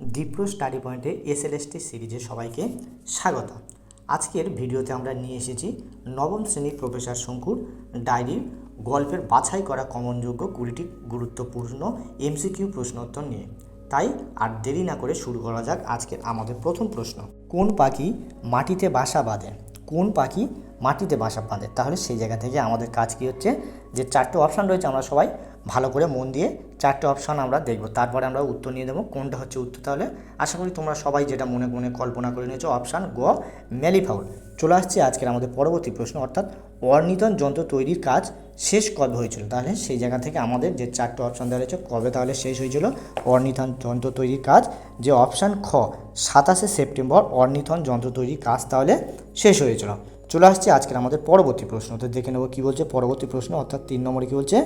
Dipra study পয়েন্টে SLST সিরিজে সবাইকে স্বাগত। আজকের ভিডিওতে আমরা নিয়ে এসেছি নবম শ্রেণির প্রফেসর শঙ্কুর ডায়েরির গল্পের বাছাই করা কমনযোগ্য কুড়িটি গুরুত্বপূর্ণ এমসিকিউ প্রশ্নোত্তর নিয়ে। তাই আর দেরি না করে শুরু করা যাক আজকের আমাদের প্রথম প্রশ্ন। কোন পাখি মাটিতে বাসা বাঁধে? কোন পাখি মাটিতে বাসা বাঁধে? তাহলে সেই জায়গা থেকে আমাদের কাজ কী হচ্ছে? যে চারটে অপশান রয়েছে আমরা সবাই ভালো করে মন দিয়ে চারটে অপশান আমরা দেখব। তারপরে আমরা উত্তর নিয়ে দেবো কোনটা হচ্ছে উত্তর তাহলে আশা করি তোমরা সবাই যেটা মনে মনে কল্পনা করে নিয়েছো অপশান গ ম্যালিফাউল চলে আসছে আজকের আমাদের পরবর্তী প্রশ্ন, অর্থাৎ অর্নিতন যন্ত্র তৈরির কাজ শেষ কবে হয়েছিল? তাহলে সেই জায়গা থেকে আমাদের যে চারটে অপশান দেওয়া রয়েছে, কবে তাহলে শেষ হয়েছিল অর্নিথন যন্ত্র তৈরির কাজ? যে অপশান খ, সাতাশে সেপ্টেম্বর অর্নিথন যন্ত্র তৈরির কাজ তাহলে শেষ হয়েছিল। চলে আসছে আজকের আমাদের পরবর্তী প্রশ্ন। তো দেখে নেব কী বলছে পরবর্তী প্রশ্ন, অর্থাৎ তিন নম্বরে কী বলছে,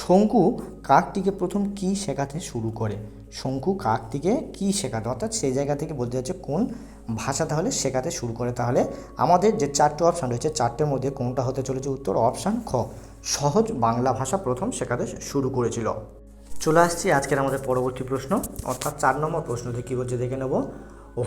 শঙ্কু কাকটিকে প্রথম কী শেখাতে শুরু করে? শঙ্কু কাক থেকে কী শেখাতে? অর্থাৎ সেই জায়গা থেকে বলতে যাচ্ছে কোন ভাষা তাহলে শেখাতে শুরু করে। তাহলে আমাদের যে চারটে অপশান রয়েছে, চারটের মধ্যে কোনটা হতে চলেছে? উত্তর অপশান খ। সহজ বাংলা ভাষা প্রথম শেখাতে শুরু করেছিল। চলে আসছি আজকের আমাদের পরবর্তী প্রশ্ন। অর্থাৎ চার নম্বর প্রশ্নটি কী বলছে দেখে নেব।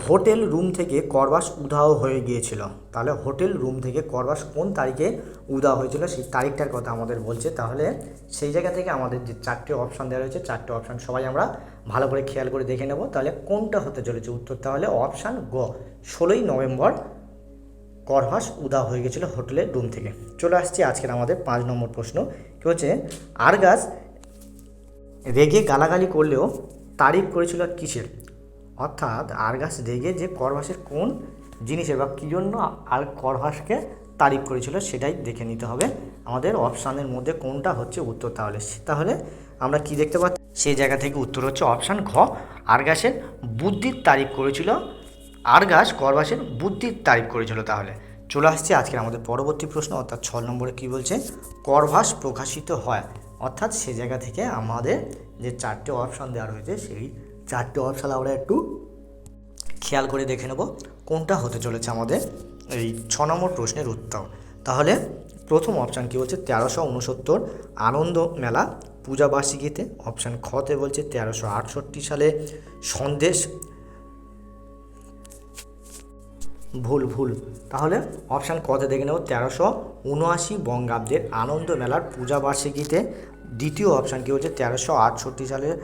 হোটেল রুম থেকে করবাস উধাও হয়ে গিয়েছিল। তাহলে হোটেল রুম থেকে করবাস কোন তারিখে উধাও হয়েছিল সেই তারিখটার কথা আমাদের বলছে। তাহলে সেই জায়গা থেকে আমাদের যে চারটে অপশান দেওয়া রয়েছে, চারটে অপশান সবাই আমরা ভালো করে খেয়াল করে দেখে নেব। তাহলে কোনটা হতে চলেছে উত্তর? তাহলে অপশান গ, ষোলোই নভেম্বর করভাস উদা হয়ে গেছিল হোটেলের রুম থেকে। চলে আসছি আজকের আমাদের পাঁচ নম্বর প্রশ্ন। কী হচ্ছে আরগাস রেগে গালাগালি করলেও তারিফ করেছিল কিসের? অর্থাৎ আরগাস রেগে যে করভাসের কোন জিনিসের বা কী জন্য আর করভাসকে তারিফ করেছিল সেটাই দেখে নিতে হবে। আমাদের অপশানের মধ্যে কোনটা হচ্ছে উত্তর তাহলে? তাহলে আমরা কি দেখতে পাচ্ছি? সেই জায়গা থেকে উত্তর হচ্ছে অপশান ঘ। আরগাসের বুদ্ধির তারিফ করেছিল। আরগাস করভাসের বুদ্ধির তারিফ করেছিল তাহলে। চলে আসছে আজকের আমাদের পরবর্তী প্রশ্ন, অর্থাৎ ছ নম্বরে কী বলছে? করভাস প্রকাশিত হয়। অর্থাৎ সে জায়গা থেকে আমাদের যে চারটে অপশান দেওয়া রয়েছে, সেই চারটে অপশান আমরা একটু খেয়াল করে দেখে নেব কোনটা হতে চলেছে আমাদের এই ছ নম্বর প্রশ্নের উত্তর। তাহলে প্রথম অপশান কী বলছে? তেরোশো উনসত্তর আনন্দ মেলা পূজাবার্ষিকীতে অপশান খতে বলছে তেরোশো আটষট্টি সালে সন্দেশ। ভুল ভুল। তাহলে অপশান কতে দেখে নেব, তেরোশো উনআশি বঙ্গাব্দের আনন্দ মেলার পূজাবার্ষিকীতে দ্বিতীয় অপশান কী হচ্ছে তেরোশো আটষট্টি সালের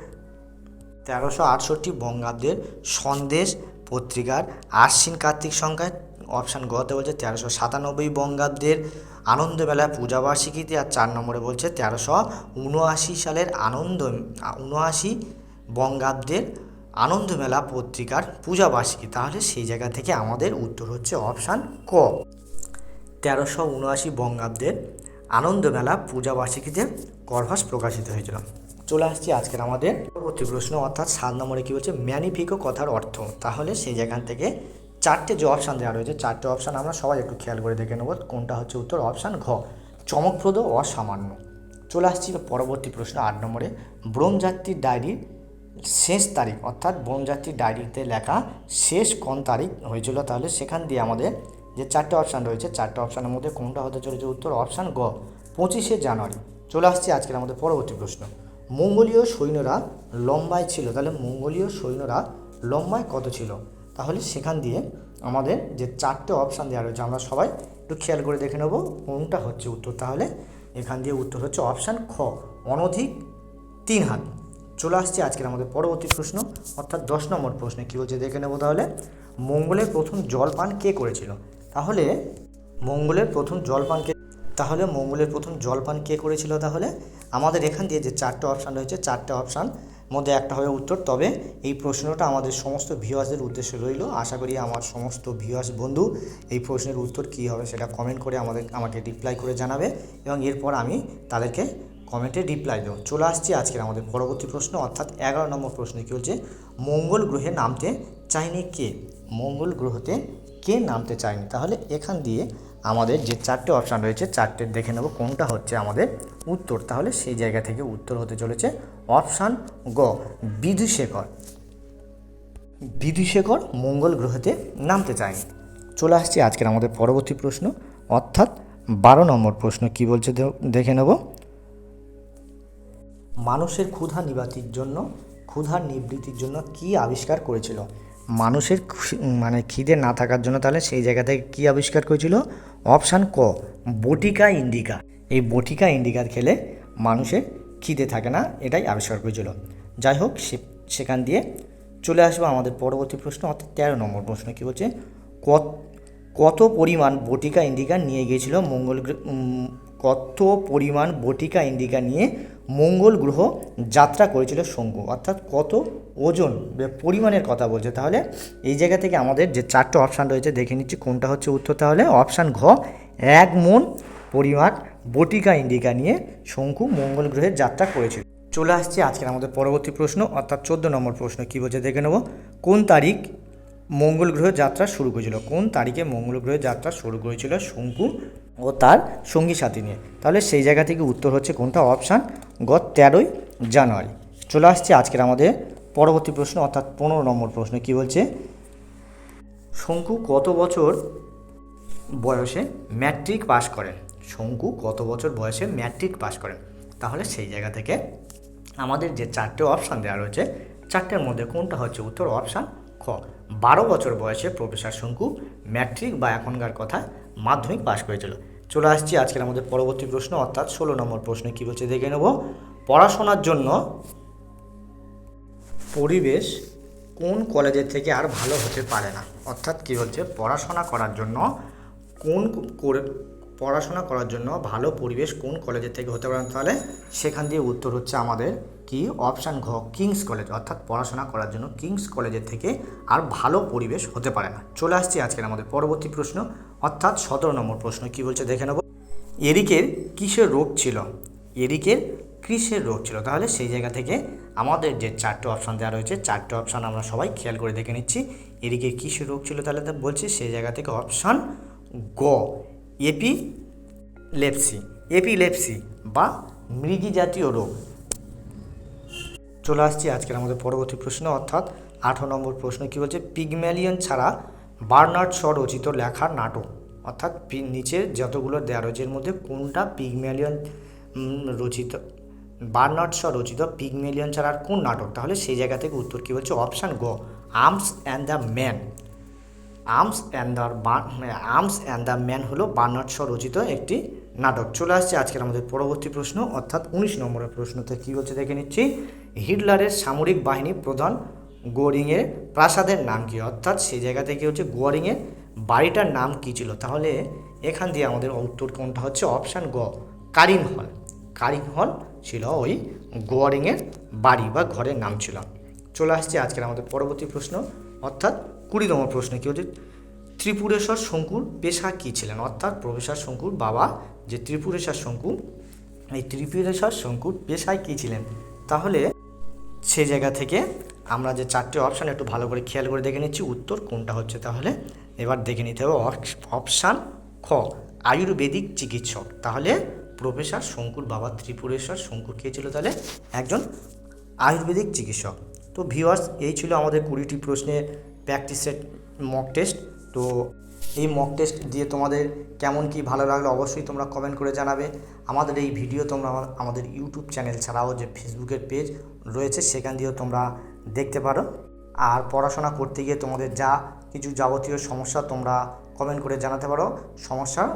তেরোশো আটষট্টি বঙ্গাব্দের সন্দেশ পত্রিকার আশ্বিন কার্তিক সংখ্যায় অপশান গতে বলছে তেরোশো সাতানব্বই বঙ্গাব্দের আনন্দমেলা পূজাবার্ষিকীতে আর চার নম্বরে বলছে তেরোশো উনআশি সালের আনন্দ, উনআশি বঙ্গাব্দের আনন্দমেলা পত্রিকার পূজাবার্ষিকী। তাহলে সেই জায়গা থেকে আমাদের উত্তর হচ্ছে অপশান ক। তেরোশো উনআশি বঙ্গাব্দের আনন্দমেলা পূজাবার্ষিকীতে করভাস প্রকাশিত হয়েছিল। চলে আসছি আজকের আমাদের পরবর্তী প্রশ্ন, অর্থাৎ সাত নম্বরে কী বলছে? ম্যানিফিকো কথার অর্থ। তাহলে সেই জায়গান থেকে চারটে যে অপশান দেওয়া রয়েছে, চারটে অপশান আমরা সবাই একটু খেয়াল করে দেখে নেব, কোনটা হচ্ছে উত্তর? অপশান ঘ, চমকপ্রদ অসামান্য চলে আসছি পরবর্তী প্রশ্ন আট নম্বরে। ব্রোমযাত্রীর ডায়েরির শেষ তারিখ, অর্থাৎ ব্রোমযাত্রীর ডায়েরিতে লেখা শেষ কোন তারিখ হয়েছিল? তাহলে সেখান দিয়ে আমাদের যে চারটে অপশান রয়েছে, চারটে অপশানের মধ্যে কোনটা হতে চলেছে উত্তর? অপশান গ পঁচিশে জানুয়ারি। চলে আসছি আজকের আমাদের পরবর্তী প্রশ্ন। মঙ্গোলীয় সৈন্যরা লম্বায় ছিল। তাহলে মঙ্গোলীয় সৈন্যরা লম্বায় কত ছিল? তাহলে সেখান দিয়ে আমাদের যে চারটে অপশান দেওয়া রয়েছে, আমরা সবাই একটু খেয়াল করে দেখে নেব কোনটা হচ্ছে উত্তর। তাহলে এখান দিয়ে উত্তর হচ্ছে অপশান খ, অনধিক তিন হাত। চলে আসছে আজকের আমাদের পরবর্তী প্রশ্ন, অর্থাৎ দশ নম্বর প্রশ্নে কী বলছে দেখে নেব তাহলে। মঙ্গলের প্রথম জলপান কে করেছিল? তাহলে মঙ্গলের প্রথম জলপান কে তাহলে মঙ্গলের প্রথম জলপান কে করেছিল তাহলে? আমাদের এখান দিয়ে যে চারটে অপশান রয়েছে, চারটে অপশান মধ্যে একটা হবে উত্তর। তবে এই প্রশ্নটা আমাদের সমস্ত ভিউয়ার্সদের উদ্দেশ্যে রইল। আশা করি আমার সমস্ত ভিউয়ার্স বন্ধু এই প্রশ্নের উত্তর কী হবে সেটা কমেন্ট করে আমাদের, আমাকে রিপ্লাই করে জানাবে এবং এরপর আমি তাদেরকে কমেন্টে রিপ্লাই দেবো। চলে আসছি আজকের আমাদের পরবর্তী প্রশ্ন, অর্থাৎ এগারো নম্বর প্রশ্ন কী হচ্ছে মঙ্গল গ্রহে নামতে চায়নি কে? মঙ্গল গ্রহতে কে নামতে চায়নি? তাহলে এখান দিয়ে আমাদের যে চারটে অপশান রয়েছে, চারটে দেখে নেব কোনটা হচ্ছে আমাদের উত্তর। তাহলে সেই জায়গা থেকে উত্তর হতে চলেছে অপশান গ, বিধুশেখর। বিধুশেখর মঙ্গল গ্রহতে নামতে চায়নি চলে আসছি আজকের আমাদের পরবর্তী প্রশ্ন, অর্থাৎ বারো নম্বর প্রশ্ন কি বলছে দেখে নেব। মানুষের ক্ষুধা নিবাতির জন্য ক্ষুধার নিবৃত্তির জন্য কি আবিষ্কার করেছিল? মানুষের মানে খিদে না থাকার জন্য তাহলে সেই জায়গা থেকে কী আবিষ্কার করেছিল? অপশান ক, বটিকা ইন্ডিকা। এই বটিকা ইন্ডিকার খেলে মানুষের খিদে থাকে না, এটাই আবিষ্কার করেছিল। যাই হোক সেখান দিয়ে চলে আসব আমাদের পরবর্তী প্রশ্ন, অর্থাৎ তেরো নম্বর প্রশ্ন কী বলছে কত কত পরিমাণ বটিকা ইন্ডিকা নিয়ে গিয়েছিল মঙ্গল কত পরিমাণ বটিকা ইন্ডিকা নিয়ে মঙ্গল গ্রহ যাত্রা করেছিল শঙ্কু। অর্থাৎ কত ওজন পরিমাণের কথা বলছে। তাহলে এই জায়গা থেকে আমাদের যে চারটে অপশান রয়েছে, দেখে নিচ্ছি কোনটা হচ্ছে উত্তর। তাহলে অপশান ঘ, এক মন পরিমাণ বটিকা ইন্ডিকা নিয়ে শঙ্কু মঙ্গল গ্রহের যাত্রা করেছিল। চলে আসছে আজকের আমাদের পরবর্তী প্রশ্ন, অর্থাৎ চোদ্দ নম্বর প্রশ্ন, কী বলছে দেখে নেব। কোন তারিখ মঙ্গল গ্রহ যাত্রা শুরু করেছিল? কোন তারিখে মঙ্গল গ্রহের যাত্রা শুরু করেছিল শঙ্কু? ও তার সঙ্গী সাথী নিয়ে। তাহলে সেই জায়গা থেকে উত্তর হচ্ছে কোনটা? অপশান গত তেরোই জানুয়ারি। চলে আসছে আজকের আমাদের পরবর্তী প্রশ্ন, অর্থাৎ পনেরো নম্বর প্রশ্ন। কি বলছে? শঙ্কু কত বছর বয়সে ম্যাট্রিক পাস করেন? শঙ্কু কত বছর বয়সে ম্যাট্রিক পাস করেন? তাহলে সেই জায়গা থেকে আমাদের যে চারটে অপশান দেওয়া রয়েছে, চারটের মধ্যে কোনটা হচ্ছে উত্তর? অপশান খ। বারো বছর বয়সে প্রফেসর শঙ্কু ম্যাট্রিক বা এখনকার কথা মাধ্যমিক পাশ করেছিল। চলে আসছি আজকের আমাদের পরবর্তী প্রশ্ন, অর্থাৎ ষোলো নম্বর প্রশ্নে। কী বলছে? দেখে নেব। পড়াশোনার জন্য পরিবেশ কোন কলেজের থেকে আর ভালো হতে পারে না? অর্থাৎ কী হচ্ছে পড়াশোনা করার জন্য কোন পড়াশোনা করার জন্য ভালো পরিবেশ কোন কলেজের থেকে হতে পারে? তাহলে সেখান দিয়ে উত্তর হচ্ছে আমাদের কি? অপশান ঘ কিংস কলেজ অর্থাৎ পড়াশোনা করার জন্য কিংস কলেজের থেকে আর ভালো পরিবেশ হতে পারে না। চলে আসছি আজকের আমাদের পরবর্তী প্রশ্ন, অর্থাৎ সতেরো নম্বর প্রশ্ন, কি বলছে দেখে নেব। এরিকের কিসের রোগ ছিল? এরিকের কিসের রোগ ছিল? তাহলে সেই জায়গা থেকে আমাদের যে চারটে অপশান দেওয়া রয়েছে, চারটে অপশান আমরা সবাই খেয়াল করে দেখে নিচ্ছি। এরিকের কিসের রোগ ছিল তাহলে বলছি সেই জায়গা থেকে অপশান গ এপি লেপসি এপিলেপসি বা মৃগী জাতীয় রোগ। চলে আসছি আজকের আমাদের পরবর্তী প্রশ্ন, অর্থাৎ আঠারো নম্বর প্রশ্ন কী বলছে, পিগম্যালিয়ন ছাড়া বার্নার্ড শ রচিত লেখার নাটক, অর্থাৎ নিচের যতগুলো দেওয়া রয়েছে, এর মধ্যে কোনটা পিগম্যালিয়ন রচিত, বার্নার্ড শ রচিত পিগম্যালিয়ন ছাড়া আর কোন নাটক? তাহলে সেই জায়গা থেকে উত্তর কী বলছে, অপশান গ, arms and the man. Arms and the arms and the man হলো বার্নার্ড শ রচিত একটি নাটক। চলে আসছে আজকের আমাদের পরবর্তী প্রশ্ন, অর্থাৎ উনিশ নম্বরের প্রশ্নতে। কী হচ্ছে দেখে নিচ্ছি, হিটলারের সামরিক বাহিনী প্রধান গোরিংয়ের প্রাসাদের নাম কী? অর্থাৎ সেই জায়গা থেকে হচ্ছে, গোয়ারিংয়ের বাড়িটার নাম কী ছিল? তাহলে এখান দিয়ে আমাদের উত্তর কোনটা হচ্ছে? অপশান গ কারিন হল কারিন হল ছিল ওই গোয়ারিংয়ের বাড়ি বা ঘরের নাম ছিল। চলে আসছে আজকের আমাদের পরবর্তী প্রশ্ন, অর্থাৎ কুড়ি নম্বর প্রশ্ন কী হচ্ছে ত্রিপুরেশ্বর শঙ্কুর পেশা কী ছিলেন? অর্থাৎ প্রফেসর শঙ্কুর বাবা যে ত্রিপুরেশ্বর শঙ্কু, এই ত্রিপুরেশ্বর শঙ্কুর পেশায় কী ছিলেন? তাহলে সে জায়গা থেকে আমরা যে চারটে অপশান একটু ভালো করে খেয়াল করে দেখে নিচ্ছি, উত্তর কোনটা হচ্ছে তাহলে? এবার দেখে নিতে হবে অপ- অপশান খ, আয়ুর্বেদিক চিকিৎসক। তাহলে প্রফেসর শঙ্কুর বাবা ত্রিপুরেশ্বর শঙ্কুর কে ছিল তাহলে? একজন আয়ুর্বেদিক চিকিৎসক। তো ভিউয়ার্স এই ছিল আমাদের কুড়িটি প্রশ্নের প্র্যাকটিস সেট মক টেস্ট তো এই মক টেস্ট দিয়ে তোমাদের কেমন কি ভালো লাগল অবশ্যই তোমরা কমেন্ট করে জানাবে। আমাদের এই ভিডিও তোমরা আমা- আমাদের ইউটিউব চ্যানেল ছাড়াও যে ফেসবুকের পেজ রয়েছে, সেখান দিয়েও তোমরা দেখতে পারো। আর পড়াশোনা করতে গিয়ে তোমাদের যা কিছু যাবতীয় সমস্যা তোমরা কমেন্ট করে জানাতে পারো। সমস্যার